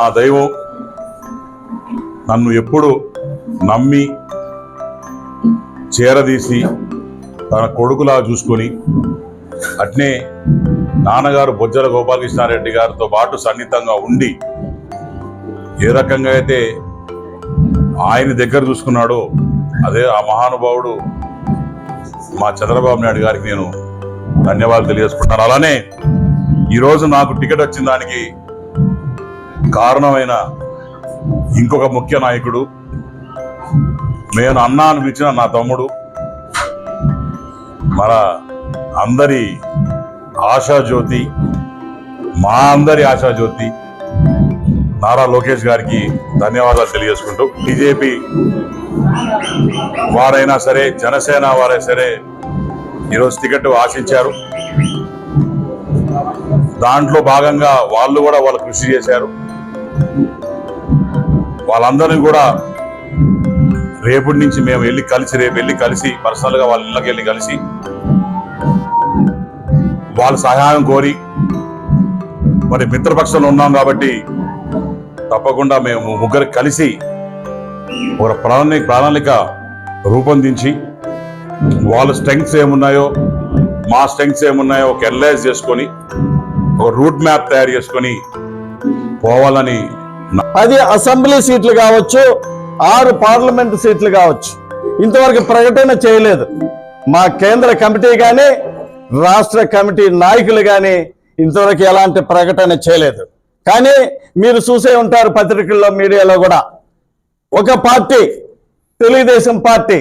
నా దైవం నన్ను ఎప్పుడు నమ్మి చేరదీసి తన కొడుకులా చూసుకొని అట్నే నాన్నగారు బొజ్జల గోపాలకృష్ణారెడ్డి గారితో పాటు సన్నిహితంగా ఉండి ఏ రకంగా అయితే ఆయన దగ్గర చూసుకున్నాడో అదే ఆ మహానుభావుడు మా చంద్రబాబు నాయుడు గారికి నేను ధన్యవాదాలు తెలియజేసుకుంటున్నాను. అలానే ఈరోజు నాకు టికెట్ వచ్చిన దానికి కారణమైన ఇంకొక ముఖ్య నాయకుడు నేను అన్న అనిపించిన నా తమ్ముడు మన అందరి ఆశాజ్యోతి మా అందరి ఆశాజ్యోతి నారా లోకేష్ గారికి ధన్యవాదాలు తెలియజేసుకుంటూ బీజేపీ వారైనా సరే జనసేన వారైనా సరే ఈరోజు టికెట్ ఆశించారు. దాంట్లో భాగంగా వాళ్ళు కూడా వాళ్ళు కృషి చేశారు. వాళ్ళందరినీ కూడా రేపటి నుంచి మేము వెళ్ళి కలిసి రేపు వెళ్ళి కలిసి పర్సనల్గా వాళ్ళ ఇళ్ళకి వెళ్ళి కలిసి వాళ్ళ సహాయం కోరి మరి మిత్రపక్షంలో ఉన్నాం కాబట్టి తప్పకుండా మేము ముగ్గురు కలిసి ఒక ప్రణాళిక ప్రణాళిక రూపొందించి వాళ్ళ స్ట్రెంగ్స్ ఏమున్నాయో మా స్ట్రెంగ్స్ ఏమున్నాయో ఒక ఎనలైజ్ చేసుకొని ఒక రూట్ మ్యాప్ తయారు చేసుకొని పోవాలని అది అసెంబ్లీ సీట్లు కావచ్చు ఆరు పార్లమెంట్ సీట్లు కావచ్చు. ఇంతవరకు ప్రకటన చేయలేదు. మా కేంద్ర కమిటీ కానీ రాష్ట్ర కమిటీ నాయకులు కానీ ఇంతవరకు ఎలాంటి ప్రకటన చేయలేదు. కానీ మీరు చూసే ఉంటారు పత్రికల్లో మీడియాలో కూడా. ఒక పార్టీ తెలుగుదేశం పార్టీ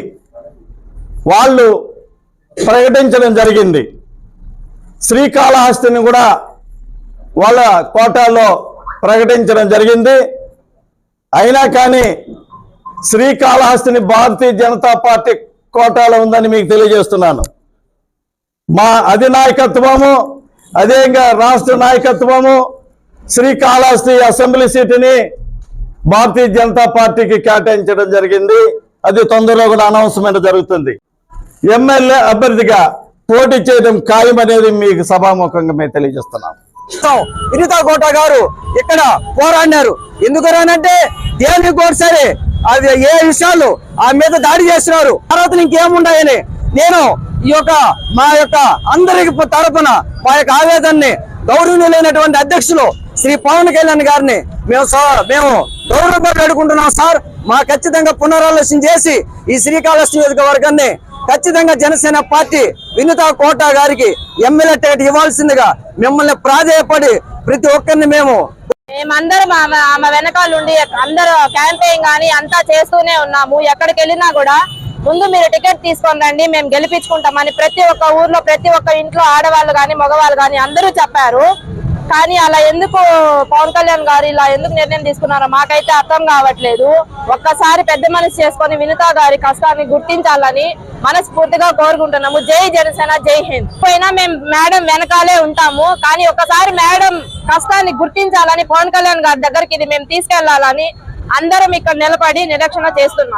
వాళ్ళు ప్రకటించడం జరిగింది. శ్రీకాళహస్తిని కూడా వాళ్ళ కోటాలో ప్రకటించడం జరిగింది. అయినా కానీ శ్రీకాళహస్తిని భారతీయ జనతా పార్టీ కోటాలో ఉందని మీకు తెలియజేస్తున్నాను. మా అధినాయకత్వము అదేవిధంగా రాష్ట్ర నాయకత్వము శ్రీకాళహస్తి అసెంబ్లీ సీటుని భారతీయ జనతా పార్టీకి కేటాయించడం జరిగింది. అది తొందరలో కూడా అనౌన్స్మెంట్ జరుగుతుంది. ఎమ్మెల్యే అభ్యర్థిగా పోటీ చేయడం ఖాయమనేది మీకు సభాముఖంగా మేము తెలియజేస్తున్నాం. వినితా కోట గారు ఇక్కడ పోరాడినారు. ఎందుకనంటే దేనికి కోరిసారి సరే అది ఏ విషయాలు? ఆ మీద దాడి చేస్తున్నారు. తర్వాత ఇంకేముండాయని నేను ఈ యొక్క మా యొక్క అందరికి తరపున మా యొక్క ఆవేదనని గౌరవనీయులైనటువంటి అధ్యక్షులు శ్రీ పవన్ కళ్యాణ్ గారిని మేము సార్ మేము గౌరవపడి అడుగుంటున్నాం సార్. మా ఖచ్చితంగా పునరాలోచన చేసి ఈ శ్రీకాళహస్తి నియోజకవర్గాన్ని ఖచ్చితంగా జనసేన పార్టీ వినుతా కోట గారికి ఎమ్మెల్యే టికెట్ ఇవ్వాల్సిందిగా మిమ్మల్ని ప్రాధేయపడి ప్రతి ఒక్కరిని మేము మేమందరం ఆమె ఆమె వెనకాల ఉండి అందరూ క్యాంపెయిన్ కానీ అంతా చేస్తూనే ఉన్నాము. ఎక్కడికి వెళ్ళినా కూడా ముందు మీరు టికెట్ తీసుకొని రండి మేము గెలిపించుకుంటామని ప్రతి ఒక్క ఊర్లో ప్రతి ఒక్క ఇంట్లో ఆడవాళ్ళు కానీ మగవాళ్ళు కానీ అందరూ చెప్పారు. కానీ అలా ఎందుకు పవన్ కళ్యాణ్ గారు ఇలా ఎందుకు నిర్ణయం తీసుకున్నారో మాకైతే అర్థం కావట్లేదు. ఒక్కసారి పెద్ద మనసు చేసుకొని వినితా గారి కష్టాన్ని గుర్తించాలని మనస్ఫూర్తిగా కోరుకుంటున్నాము. జై జనసేన జై హింద్. పోయినా మేము మేడం వెనకాలే ఉంటాము. కానీ ఒకసారి మేడం కష్టాన్ని గుర్తించాలని పవన్ కళ్యాణ్ గారి దగ్గరికి ఇది మేము తీసుకెళ్ళాలని అందరం ఇక్కడ నిలబడి నిరీక్షణ చేస్తున్నాం.